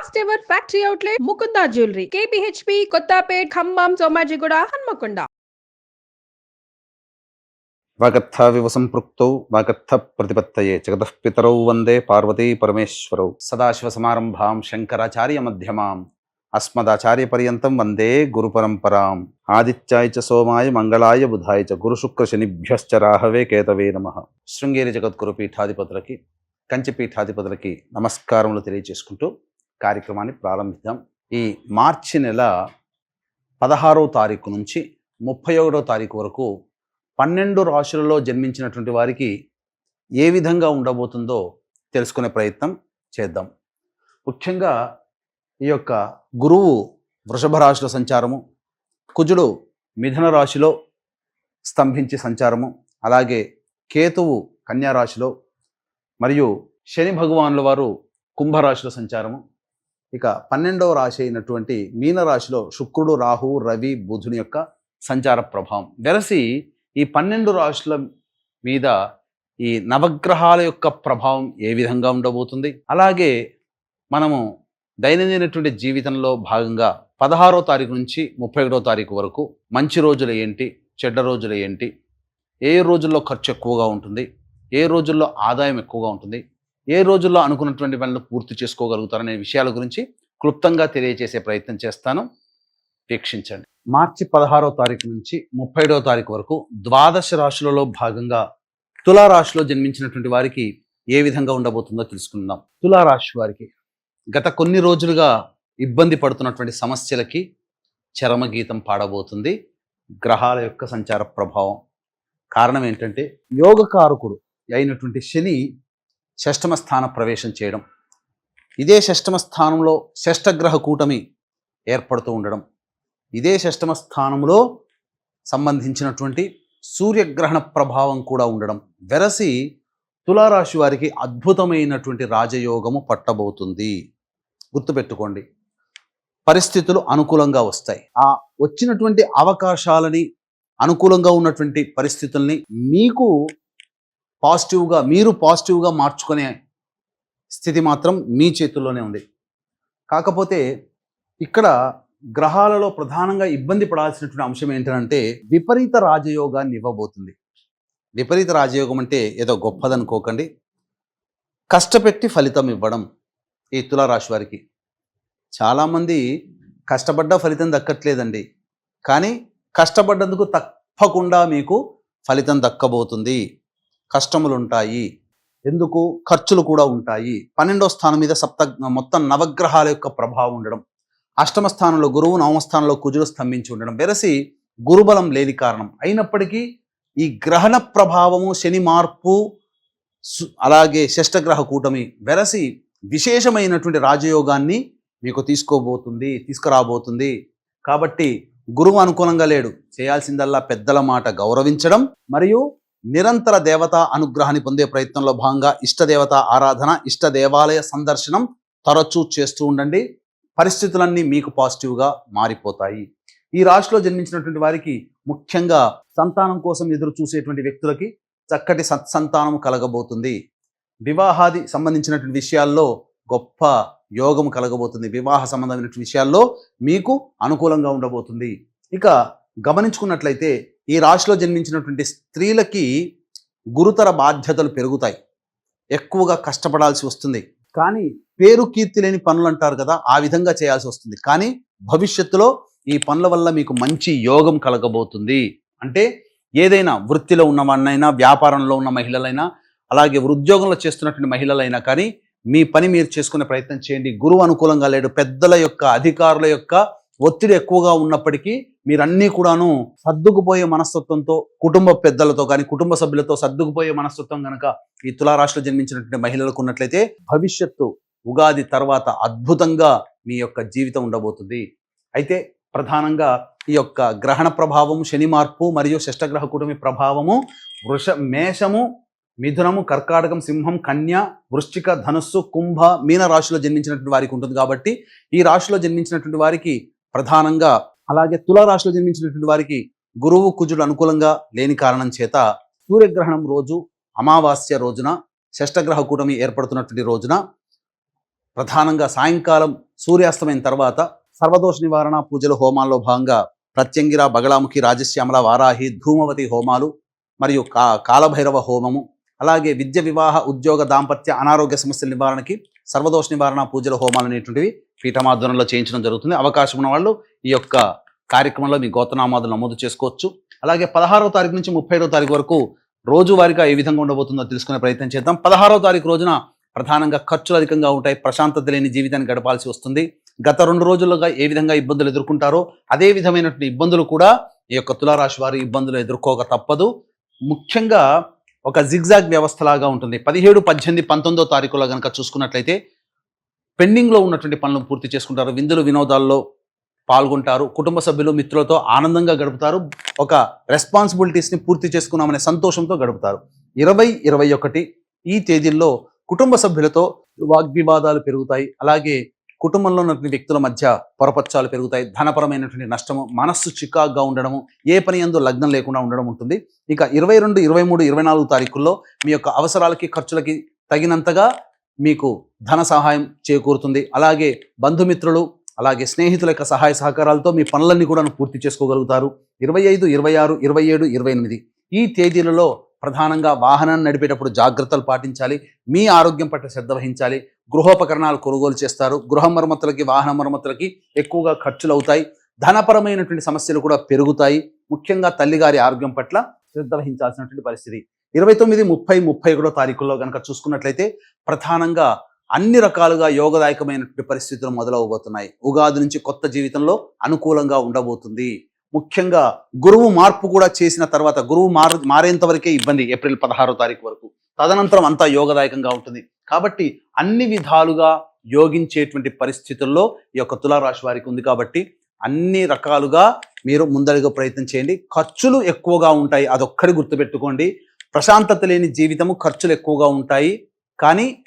First ever factory outlet Mukunda jewellery KPHB Kothapet Khammam Somajiguda Hanmakonda వాగర్థావివ సంపృక్తౌ వాగర్థ ప్రతిపత్తయే జగతః పితరౌ వందే పార్వతీ పరమేశ్వరౌ సదాశివసమారంభాం శంకరాచార్య మధ్యమాం అస్మదాచార్య పర్యంతం వందే గురు పరంపరాం ఆదిత్యాయ చ సోమాయ మంగళాయ బుధాయ చ గురు శుక్ర శనిభ్యశ్చ రాహవే కేతవే నమ శృంగేరి జగద్గురు పీఠాధిపతులకి కంచి పీఠాధిపతులకి నమస్కారములు తెలియజేసుకుంటూ కార్యక్రమాన్ని ప్రారంభిద్దాం. ఈ మార్చి నెల పదహారవ తారీఖు నుంచి ముప్పై ఒకటో తారీఖు వరకు పన్నెండు రాశులలో జన్మించినటువంటి వారికి ఏ విధంగా ఉండబోతుందో తెలుసుకునే ప్రయత్నం చేద్దాం. ముఖ్యంగా ఈ యొక్క గురువు వృషభ రాశిలో సంచారము కుజుడు మిథున రాశిలో స్తంభించి సంచారము అలాగే కేతువు కన్యా రాశిలో మరియు శని భగవానుల వారు కుంభరాశిలో సంచారము ఇక పన్నెండవ రాశి అయినటువంటి మీన రాశిలో శుక్రుడు రాహు రవి బుధుని యొక్క సంచార ప్రభావం. వెరసి ఈ పన్నెండు రాశుల మీద ఈ నవగ్రహాల యొక్క ప్రభావం ఏ విధంగా ఉండబోతుంది? అలాగే మనము దైనందినటువంటి జీవితంలో భాగంగా పదహారో తారీఖు నుంచి ముప్పై ఒకటో తారీఖు వరకు మంచి రోజులు ఏంటి? చెడ్డ రోజులు ఏంటి? ఏ రోజుల్లో ఖర్చు ఎక్కువగా ఉంటుంది? ఏ రోజుల్లో ఆదాయం ఎక్కువగా ఉంటుంది? ఏ రోజుల్లో అనుకున్నటువంటి పనులు పూర్తి చేసుకోగలుగుతారనే విషయాల గురించి క్లుప్తంగా తెలియజేసే ప్రయత్నం చేస్తాను. వీక్షించండి. మార్చి పదహారో తారీఖు నుంచి ముప్పై తారీఖు వరకు ద్వాదశ రాశులలో భాగంగా తులారాశిలో జన్మించినటువంటి వారికి ఏ విధంగా ఉండబోతుందో తెలుసుకుందాం. తులారాశి వారికి గత కొన్ని రోజులుగా ఇబ్బంది పడుతున్నటువంటి సమస్యలకి చరమగీతం పాడబోతుంది. గ్రహాల యొక్క సంచార ప్రభావం. కారణం ఏంటంటే యోగకారకుడు అయినటువంటి శని షష్టమ స్థాన ప్రవేశం చేయడం. ఇదే షష్టమ స్థానంలో షష్టగ్రహ కూటమి ఏర్పడుతూ ఉండడం. ఇదే షష్టమ స్థానంలో సంబంధించినటువంటి సూర్యగ్రహణ ప్రభావం కూడా ఉండడం. వెరసి తులారాశి వారికి అద్భుతమైనటువంటి రాజయోగము పట్టబోతుంది. గుర్తుపెట్టుకోండి. పరిస్థితులు అనుకూలంగా వస్తాయి. ఆ వచ్చినటువంటి అవకాశాలని అనుకూలంగా ఉన్నటువంటి పరిస్థితుల్ని మీకు పాజిటివ్గా మీరు పాజిటివ్గా మార్చుకునే స్థితి మాత్రం మీ చేతుల్లోనే ఉంది. కాకపోతే ఇక్కడ గ్రహాలలో ప్రధానంగా ఇబ్బంది పడాల్సినటువంటి అంశం ఏంటంటే విపరీత రాజయోగాన్ని ఇవ్వబోతుంది. విపరీత రాజయోగం అంటే ఏదో గొప్పదనుకోకండి. కష్టపెట్టి ఫలితం ఇవ్వడం ఈ తులారాశి వారికి. చాలామంది కష్టపడ్డ ఫలితం దక్కట్లేదండి. కానీ కష్టపడ్డందుకు తప్పకుండా మీకు ఫలితం దక్కబోతుంది. కష్టములు ఉంటాయి ఎందుకు? ఖర్చులు కూడా ఉంటాయి. పన్నెండో స్థానం మీద సప్త మొత్తం నవగ్రహాల యొక్క ప్రభావం ఉండడం అష్టమ స్థానంలో గురువు నవమ స్థానంలో కుజులు స్తంభించి ఉండడం వెరసి గురుబలం లేని కారణం. అయినప్పటికీ ఈ గ్రహణ ప్రభావము శని మార్పు అలాగే షష్టగ్రహ కూటమి వెరసి విశేషమైనటువంటి రాజయోగాన్ని మీకు తీసుకోబోతుంది తీసుకురాబోతుంది. కాబట్టి గురువు అనుకూలంగా లేడు. చేయాల్సిందల్లా పెద్దల మాట గౌరవించడం మరియు నిరంతర దేవతా అనుగ్రహాన్ని పొందే ప్రయత్నంలో భాగంగా ఇష్టదేవత ఆరాధన ఇష్ట దేవాలయ సందర్శనం తరచూ చేస్తూ ఉండండి. పరిస్థితులన్నీ మీకు పాజిటివ్గా మారిపోతాయి. ఈ రాశిలో జన్మించినటువంటి వారికి ముఖ్యంగా సంతానం కోసం ఎదురు చూసేటువంటి వ్యక్తులకి చక్కటి సత్సంతానం కలగబోతుంది. వివాహాది సంబంధించినటువంటి విషయాల్లో గొప్ప యోగం కలగబోతుంది. వివాహ సంబంధమైనటువంటి విషయాల్లో మీకు అనుకూలంగా ఉండబోతుంది. ఇక గమనించుకున్నట్లయితే ఈ రాశిలో జన్మించినటువంటి స్త్రీలకి గురుతర బాధ్యతలు పెరుగుతాయి. ఎక్కువగా కష్టపడాల్సి వస్తుంది. కానీ పేరు కీర్తి లేని పనులు అంటారు కదా ఆ విధంగా చేయాల్సి వస్తుంది. కానీ భవిష్యత్తులో ఈ పనుల వల్ల మీకు మంచి యోగం కలగబోతుంది. అంటే ఏదైనా వృత్తిలో ఉన్న వాడినైనా వ్యాపారంలో ఉన్న మహిళలైనా అలాగే ఉద్యోగంలో చేస్తున్నటువంటి మహిళలైనా కానీ మీ పని మీరు చేసుకునే ప్రయత్నం చేయండి. గురువు అనుకూలంగా లేడు. పెద్దల యొక్క అధికారుల యొక్క ఒత్తిడి ఎక్కువగా ఉన్నప్పటికీ మీరన్నీ కూడాను సర్దుకుపోయే మనస్తత్వంతో కుటుంబ పెద్దలతో కానీ కుటుంబ సభ్యులతో సర్దుకుపోయే మనస్తత్వం కనుక ఈ తులారాశిలో జన్మించినటువంటి మహిళలకు ఉన్నట్లయితే భవిష్యత్తు ఉగాది తర్వాత అద్భుతంగా మీ యొక్క జీవితం ఉండబోతుంది. అయితే ప్రధానంగా ఈ యొక్క గ్రహణ ప్రభావం శని మార్పు మరియు షష్టగ్రహ కూటమి ప్రభావము వృష మేషము మిథునము కర్కాటకం సింహం కన్య వృశ్చిక ధనుస్సు కుంభ మీన రాశిలో జన్మించినటువంటి వారికి ఉంటుంది కాబట్టి ఈ రాశిలో జన్మించినటువంటి వారికి ప్రధానంగా అలాగే తులారాశిలో జన్మించినటువంటి వారికి గురువు కుజుడు అనుకూలంగా లేని కారణం చేత సూర్యగ్రహణం రోజు అమావాస్య రోజున షష్టగ్రహ కూటమి ఏర్పడుతున్నటువంటి రోజున ప్రధానంగా సాయంకాలం సూర్యాస్తమైన తర్వాత సర్వదోష నివారణ పూజల హోమాల్లో భాగంగా ప్రత్యంగిర బగళాముఖి రాజశ్యామల వారాహి ధూమవతి హోమాలు మరియు కా కాలభైరవ హోమము అలాగే విద్య వివాహ ఉద్యోగ దాంపత్య అనారోగ్య సమస్యల నివారణకి సర్వదోష నివారణ పూజల హోమాలు అనేటువంటివి పీఠమాధ్వర్యంలో చేయించడం జరుగుతుంది. అవకాశం ఉన్న వాళ్ళు ఈ యొక్క కార్యక్రమంలో మీ గోతనామాదులు నమోదు చేసుకోవచ్చు. అలాగే పదహారవ తారీఖు నుంచి ముప్పై తారీఖు వరకు రోజువారీగా ఏ విధంగా ఉండబోతుందో తెలుసుకునే ప్రయత్నం చేద్దాం. పదహారవ తారీఖు రోజున ప్రధానంగా ఖర్చులు అధికంగా ఉంటాయి. ప్రశాంతత లేని జీవితాన్ని గడపాల్సి వస్తుంది. గత రెండు రోజులుగా ఏ విధంగా ఇబ్బందులు ఎదుర్కొంటారో అదే విధమైనటువంటి ఇబ్బందులు కూడా ఈ యొక్క తులారాశి వారి ఇబ్బందులు ఎదుర్కోక తప్పదు. ముఖ్యంగా ఒక జిగ్జాగ్ వ్యవస్థలాగా ఉంటుంది. పదిహేడు పద్దెనిమిది పంతొమ్మిదో తారీఖులో కనుక చూసుకున్నట్లయితే పెండింగ్లో ఉన్నటువంటి పనులను పూర్తి చేసుకుంటారు. విందులు వినోదాల్లో పాల్గొంటారు. కుటుంబ సభ్యులు మిత్రులతో ఆనందంగా గడుపుతారు. ఒక రెస్పాన్సిబిలిటీస్ని పూర్తి చేసుకున్నామనే సంతోషంతో గడుపుతారు. ఇరవై ఇరవై ఒకటి ఈ తేదీల్లో కుటుంబ సభ్యులతో వాగ్వివాదాలు పెరుగుతాయి. అలాగే కుటుంబంలో ఉన్నటువంటి వ్యక్తుల మధ్య పొరపచ్చాలు పెరుగుతాయి. ధనపరమైనటువంటి నష్టము మనస్సు చికాగ్గా ఉండడము ఏ పని ఎందు లగ్నం లేకుండా ఉండడం ఉంటుంది. ఇక ఇరవై రెండు ఇరవై మూడు ఇరవై నాలుగు తారీఖుల్లో మీ యొక్క అవసరాలకి ఖర్చులకి తగినంతగా మీకు ధన సహాయం చేకూరుతుంది. అలాగే బంధుమిత్రులు అలాగే స్నేహితుల యొక్క సహాయ సహకారాలతో మీ పనులన్నీ కూడా పూర్తి చేసుకోగలుగుతారు. ఇరవై ఐదు ఇరవై ఆరు ఇరవై ఏడు ఇరవై ఎనిమిది. ఈ తేదీలలో ప్రధానంగా వాహనాన్ని నడిపేటప్పుడు జాగ్రత్తలు పాటించాలి. మీ ఆరోగ్యం పట్ల శ్రద్ధ వహించాలి. గృహోపకరణాలు కొనుగోలు చేస్తారు. గృహ మరమ్మతులకి వాహన మరమ్మతులకి ఎక్కువగా ఖర్చులు అవుతాయి ధనపరమైనటువంటి సమస్యలు కూడా పెరుగుతాయి. ముఖ్యంగా తల్లిగారి ఆరోగ్యం పట్ల శ్రద్ధ వహించాల్సినటువంటి పరిస్థితి. ఇరవై తొమ్మిది ముప్పై ముప్పై ఒకటో తారీఖుల్లో కనుక చూసుకున్నట్లయితే ప్రధానంగా అన్ని రకాలుగా యోగదాయకమైనటువంటి పరిస్థితులు మొదలవబోతున్నాయి. ఉగాది నుంచి కొత్త జీవితంలో అనుకూలంగా ఉండబోతుంది. ముఖ్యంగా గురువు మార్పు కూడా చేసిన తర్వాత గురువు మారు మారేంత వరకే ఇబ్బంది ఏప్రిల్ పదహారో తారీఖు వరకు. తదనంతరం అంతా యోగదాయకంగా ఉంటుంది. కాబట్టి అన్ని విధాలుగా యోగించేటువంటి పరిస్థితుల్లో ఈ యొక్క తులారాశి వారికి ఉంది కాబట్టి అన్ని రకాలుగా మీరు ముందడుగు ప్రయత్నం చేయండి. ఖర్చులు ఎక్కువగా ఉంటాయి అదొక్కడి గుర్తుపెట్టుకోండి. ప్రశాంతత లేని జీవితము ఖర్చులు ఎక్కువగా ఉంటాయి. కానీ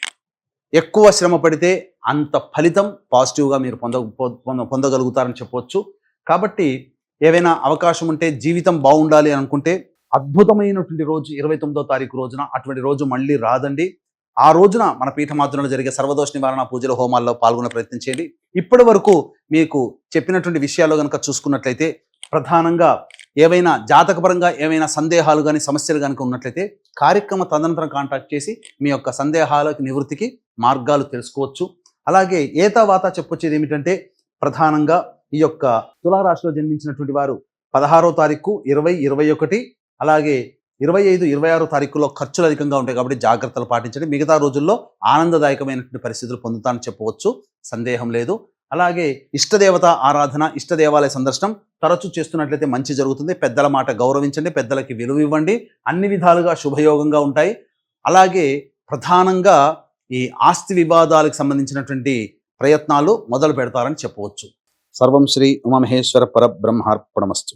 ఎక్కువ శ్రమ పడితే అంత ఫలితం పాజిటివ్గా మీరు పొంద పొంద- పొందగలుగుతారని చెప్పవచ్చు కాబట్టి ఏవైనా అవకాశం ఉంటే జీవితం బాగుండాలి అనుకుంటే అద్భుతమైనటువంటి రోజు ఇరవై తొమ్మిదో తారీఖు రోజున అటువంటి రోజు మళ్ళీ రాదండి. ఆ రోజున మన పీఠమాతృలో జరిగే సర్వదోష నివారణ పూజల హోమాల్లో పాల్గొనే ప్రయత్నం చేయండి. ఇప్పటి వరకు మీకు చెప్పినటువంటి విషయాల్లో కనుక చూసుకున్నట్లయితే ప్రధానంగా ఏవైనా జాతకపరంగా ఏవైనా సందేహాలు కానీ సమస్యలు కనుక ఉన్నట్లయితే కార్యక్రమ తదనంతరం కాంటాక్ట్ చేసి మీ యొక్క సందేహాలకు నివృత్తికి మార్గాలు తెలుసుకోవచ్చు. అలాగే ఏతావాత చెప్పొచ్చేది ఏమిటంటే ప్రధానంగా ఈ యొక్క తులారాశిలో జన్మించినటువంటి వారు పదహారో తారీఖు ఇరవై ఇరవై ఒకటి అలాగే ఇరవై ఐదు ఇరవై ఆరో తారీఖులో ఖర్చులు అధికంగా ఉంటాయి కాబట్టి జాగ్రత్తలు పాటించండి. మిగతా రోజుల్లో ఆనందదాయకమైనటువంటి పరిస్థితులు పొందుతానని చెప్పవచ్చు. సందేహం లేదు. అలాగే ఇష్టదేవత ఆరాధన ఇష్ట దేవాలయ సందర్శనం తరచూ చేస్తున్నట్లయితే మంచి జరుగుతుంది. పెద్దల మాట గౌరవించండి పెద్దలకి విలువ ఇవ్వండి. అన్ని విధాలుగా శుభయోగంగా ఉంటాయి. అలాగే ప్రధానంగా ఈ ఆస్తి వివాదాలకు సంబంధించినటువంటి ప్రయత్నాలు మొదలు పెడతారని చెప్పవచ్చు. సర్వం శ్రీ ఉమామహేశ్వర పరబ్రహ్మార్పణమస్తు.